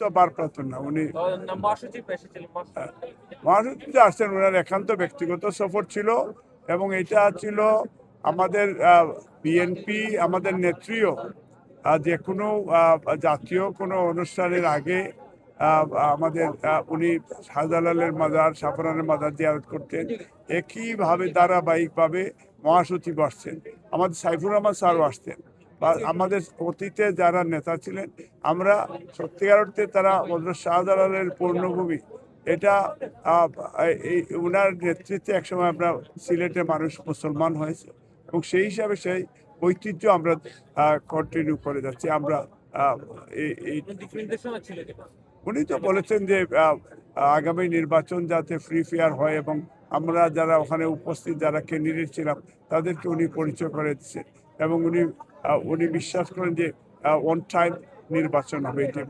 তো ভারপ্রাপ্ত না উনি মহাসচিব আসছেন ওনার একান্ত ব্যক্তিগত সফর ছিল এবং এটা ছিল আমাদের বিএনপি আমাদের নেত্রীও যে কোনো জাতীয় কোনো অনুষ্ঠানের আগে আমাদের উনি শাহজালালের মাজার সাফরানের মাজার জিয়ারত করতেন। একইভাবে ধারাবাহিকভাবে মহাসচিব আসছেন। আমাদের সাইফুর রহমান স্যারও আসতেন। আমাদের অতীতে যারা নেতা ছিলেন, আমরা সত্যিকার অর্থে তারা হজরত শাহজালালের পূর্ণভূমি। এটা এই ওনার নেতৃত্বে একসময় আমরা সিলেটে মানুষ মুসলমান হয়েছে এবং সেই হিসাবে সেই ঐতিহ্য আমরা কন্টিনিউ করে যাচ্ছি। আমরা উনি তো বলেছেন যে আগামী নির্বাচন যাতে ফ্রি ফেয়ার হয় এবং আমরা যারা ওখানে উপস্থিত, যারা ক্যান্ডিডেট ছিলাম, তাদেরকে উনি পরিচয় করে দিচ্ছেন এবং উনি উনি বিশ্বাস করেন যে অন টাইম নির্বাচন হবে এটা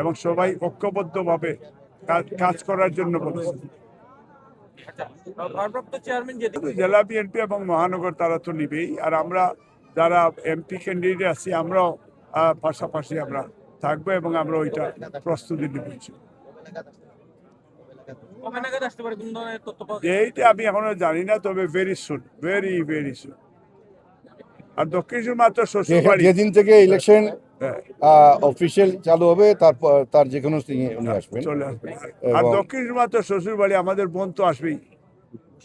এবং সবাই ঐক্যবদ্ধভাবে কাজ- কাজ করার জন্য বলেছেন। জেলা বিএনপি এবং মহানগর তারা তো নিবেই। আর আমরা যারা এমপি ক্যান্ডিডেট আছি আমরাও পাশাপাশি আমরা থাকব এবং আমরা ওইটা প্রস্তুতি নিচ্ছি এইটা আমি এখনও জানি না তবে very soon very very soon আর দক্ষিণ মাত্র শ্বশুর বাড়ি। যেদিন থেকে ইলেকশন হ্যাঁ, অফিসিয়াল চালু হবে তারপর তার যে কোনো উনি আসবেন। চলে আসবে আর দক্ষিণ মাত্র শ্বশুর বাড়ি আমাদের বোন তো আসবেই।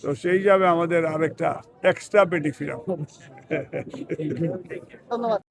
তো সেই হিসাবে আমাদের আরেকটা এক্সট্রা বেনিফিট ধন্যবাদ।